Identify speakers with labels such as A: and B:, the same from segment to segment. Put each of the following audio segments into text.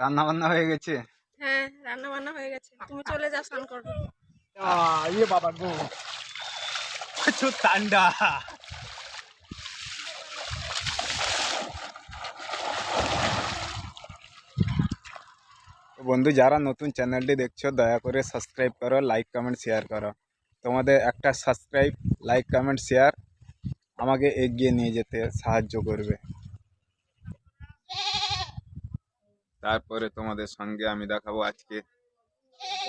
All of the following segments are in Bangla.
A: রান্না বান্না হয়ে গেছে?
B: হ্যাঁ রান্না বান্না হয়ে গেছে। তুমি চলে যাও স্নান করবে।
A: ইয়ে বাবা গো প্রচুর ঠান্ডা। বন্ধু যারা নতুন চ্যানেলটি দেখছ দয়া করে সাবস্ক্রাইব করো লাইক কমেন্ট শেয়ার করো। তোমাদের একটা সাবস্ক্রাইব লাইক কমেন্ট শেয়ার আমাকে এগিয়ে নিয়ে যেতে সাহায্য করবে। তারপরে তোমাদের সঙ্গে আমি দেখাবো আজকে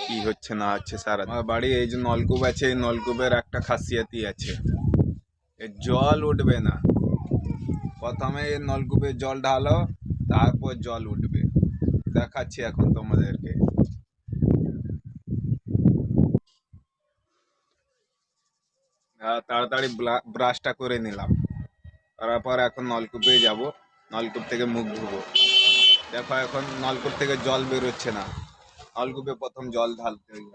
A: কি হচ্ছে, না হচ্ছে সারা আমার বাড়ি এই যে নলকূপ আছে, এই নলকূপের একটা খাসিয়াতই আছে। জল উঠবে না। প্রথমে নলকূপে জল ঢালো, তারপর জল উঠবে। দেখাচ্ছি এখন তোমাদেরকে। তাড়াতাড়ি ব্রাশটা করে নিলাম। তারপর এখন নলকূপে যাব। নলকূপ থেকে মুখ ধুবো। দেখো, এখন নলকূপ থেকে জল বেরোচ্ছে না। নলকূপে প্রথম জল ঢালতে হয়ে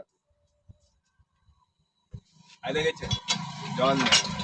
A: দেখেছে? জল নেই।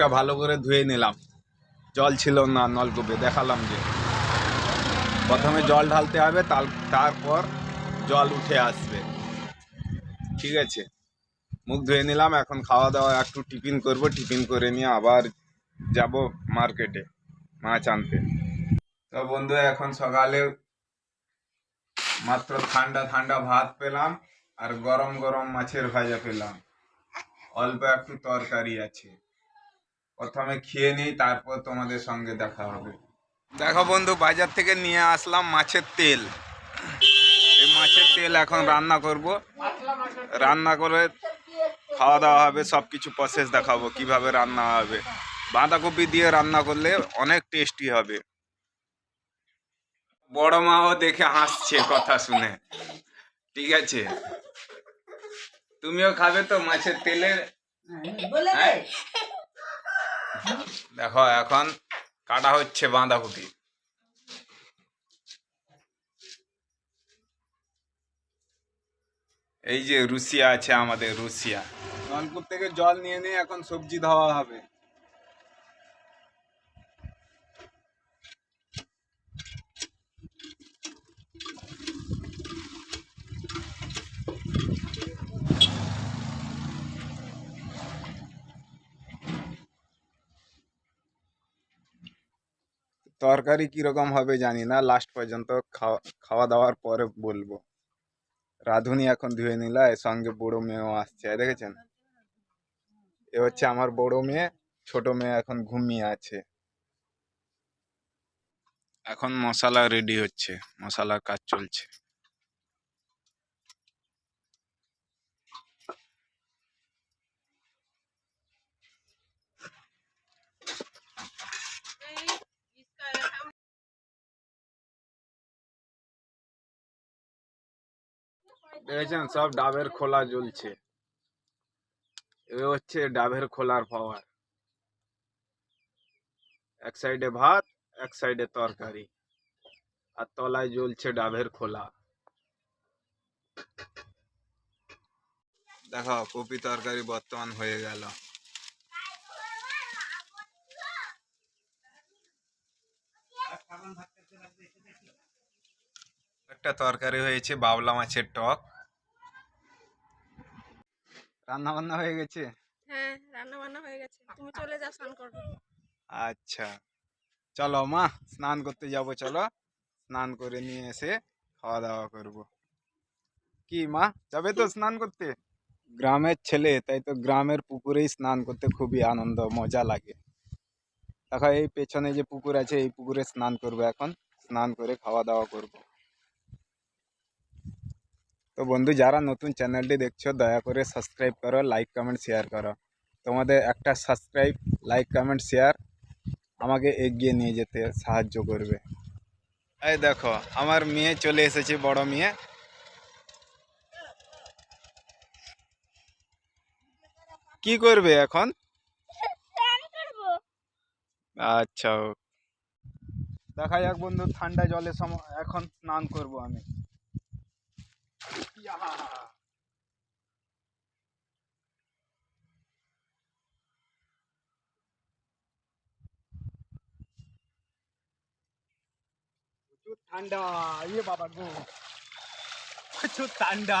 A: মুখটা ভালো করে ধুয়ে নিলাম। জল ছিল না, নলকূপে, দেখালাম যে। প্রথমে জল ঢালতে হবে তার- তারপর জল উঠে আসবে। ঠিক আছে? মুখ ধুয়ে নিলাম, এখন খাওয়া দাওয়া একটু টিফিন করব, টিফিন করে নিয়ে আবার যাব মার্কেটে মাছ আনতে। তো বন্ধু, এখন সকালে মাত্র ঠান্ডা ঠান্ডা ভাত পেলাম আর গরম গরম মাছের ভাজা পেলাম। অল্প একটু তরকারি আছে। প্রথমে খেয়ে নিই তারপর তোমাদের সঙ্গে দেখা হবে। দেখো বন্ধু বাজার থেকে নিয়ে আসলাম মাছের তেল। এই মাছের তেল এখন রান্না করব। রান্না করে খাওয়া দাওয়া হবে সব কিছু প্রসেস দেখাবো কীভাবে রান্না হবে। বাঁধাকপি দিয়ে রান্না করলে অনেক টেস্টি হবে। বড় মাও দেখে হাসছে কথা শুনে। ঠিক আছে? তুমিও খাবে তো মাছের তেলের? হ্যাঁ? দেখো, এখন কাটা হচ্ছে বাঁধাকপি। এই যে রুশিয়া আছে আমাদের রুশিয়া নলকূপ থেকে জল নিয়ে নিয়ে এখন সবজি ধোয়া হবে। তরকারি কীরকম হবে জানি না লাস্ট পর্যন্ত খাওয়া খাওয়া দাওয়ার পরে বলব। রাঁধুনি এখন ধুয়ে নিল, এর সঙ্গে বড় মেয়েও আসছে, দেখেছেন? এ হচ্ছে আমার বড় মেয়ে, ছোট মেয়ে এখন ঘুমিয়ে আছে। এখন মশলা রেডি হচ্ছে, মশলার কাজ চলছে। দেখেছেন? সব ডাবের খোলা জ্বলছে। এ হচ্ছে ডাবের খোলার পাওয়ার এক সাইডে ভাত, এক সাইডে তরকারি। আর তলায় জ্বলছে ডাবের খোলা। দেখো, কপি তরকারি বর্তমান হয়ে গেল। একটা তরকারি হয়েছে বাবলা মাছের টক। রান্না বান্না হয়ে গেছে?
B: হ্যাঁ রান্না বান্না হয়ে গেছে। তুমি চলে যাও স্নান করবে
A: আচ্ছা। চলো মা স্নান করতে যাব চলো। স্নান করে নিয়ে এসে খাওয়া দাওয়া করব। কি মা যাবে তো স্নান করতে? গ্রামের ছেলে তাই তো গ্রামের পুকুরেই স্নান করতে খুবই আনন্দ মজা লাগে। দেখো এই পেছনে যে পুকুর আছে এই পুকুরে স্নান করব এখন। স্নান করে খাওয়া দাওয়া করব। তো বন্ধু যারা নতুন চ্যানেলটি দেখছ দয়া করে সাবস্ক্রাইব করো লাইক কমেন্ট শেয়ার করো। তোমাদের একটা সাবস্ক্রাইব লাইক কমেন্ট শেয়ার আমাকে এগিয়ে নিয়ে যেতে সাহায্য করবে। এই দেখো আমার মেয়ে চলে এসেছে বড় মেয়ে। কি করবে এখন? আচ্ছা দেখা যাক বন্ধু ঠান্ডা জলে এখন স্নান করব আমি। ঠান্ডা ইয়ে বাবা গো। প্রচুর ঠান্ডা।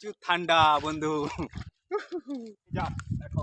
A: প্রচুর ঠান্ডা বন্ধু। যা দেখো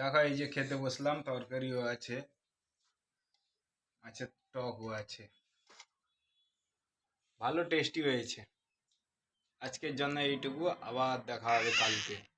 A: দেখো এই যে খেতে বসলাম, তরকারিও আছে। আছে, টকও আছে। ভালো টেস্টি হয়েছে। আজকের জন্য এইটুকু, আবার দেখা হবে কালকে।